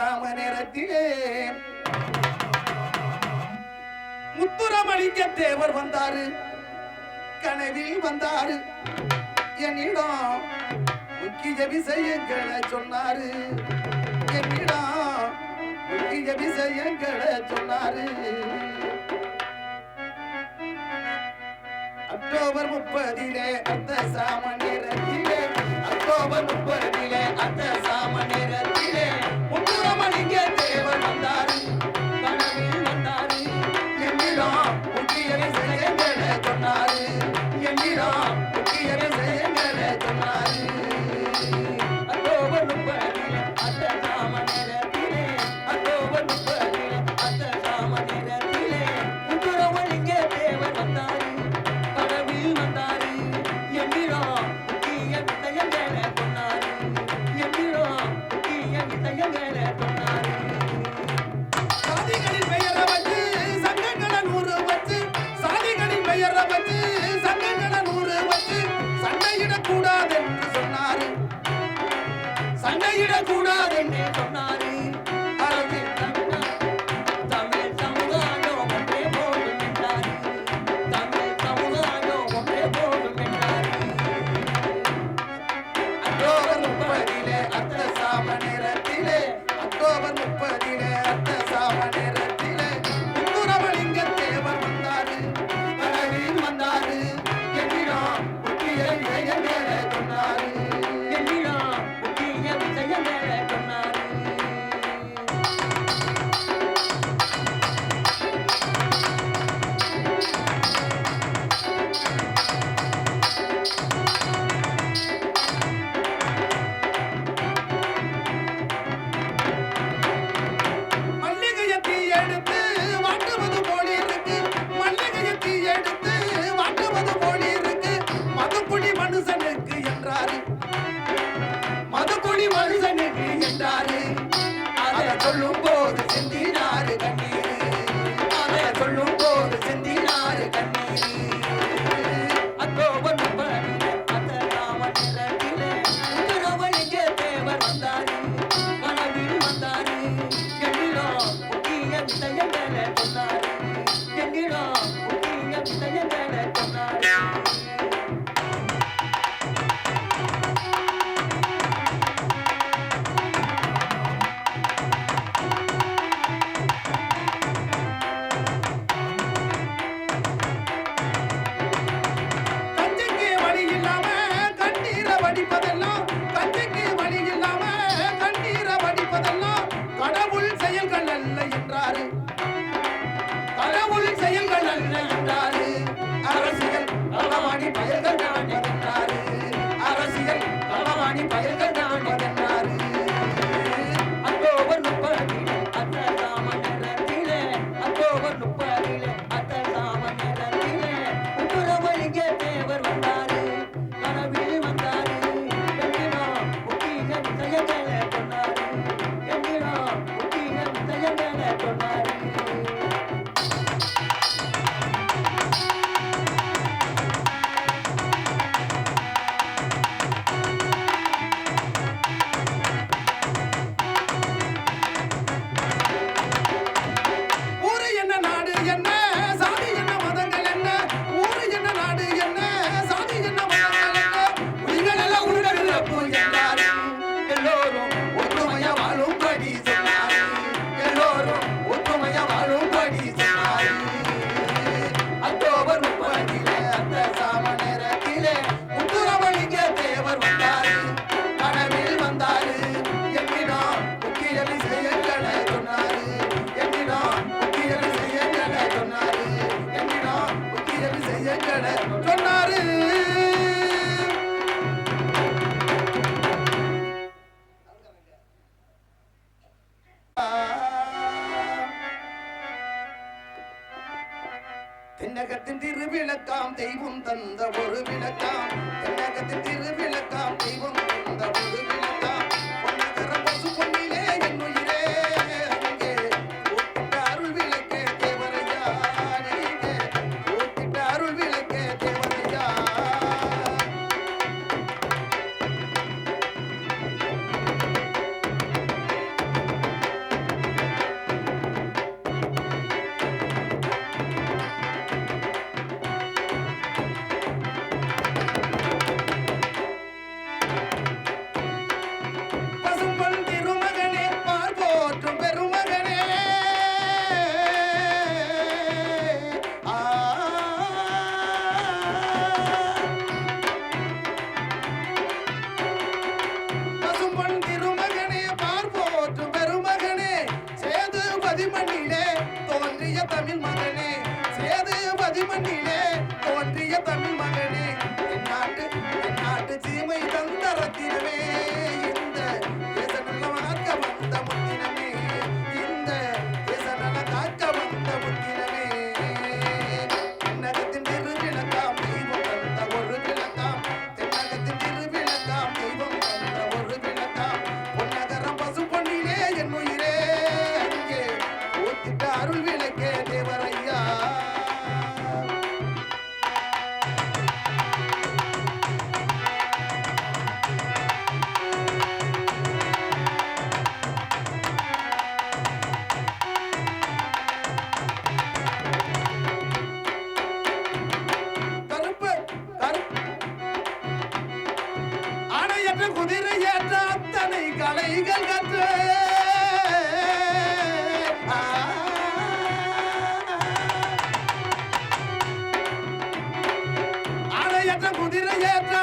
சாம நேரத்திலே முத்துரமளிக்க தேவர் வந்தாரு. கனவில் வந்தாரு. என்னிடம் முக்கிய விஷயங்களை சொன்னாரு. என்னிடம் முக்கிய விஷயங்களை சொன்னாரு. அக்டோபர் முப்பதிலே அந்த சாம நேரத்திலே அக்டோபர் முப்பதிலே அந்த சாம மாட்டாரே கூடாது என்று சொன்னார். உலகத்தின் திருவிளக்காம் தெய்வம் தந்த ஒரு விளக்காம். உலகத்தின் திருவிளக்காம் தெய்வம் தந்த ஒரு விளக்காம். பதிமணி ஏற்று குதிரை ஏற்ற அத்தனை கலைகள் கற்று. அணையற்ற குதிரை ஏற்ற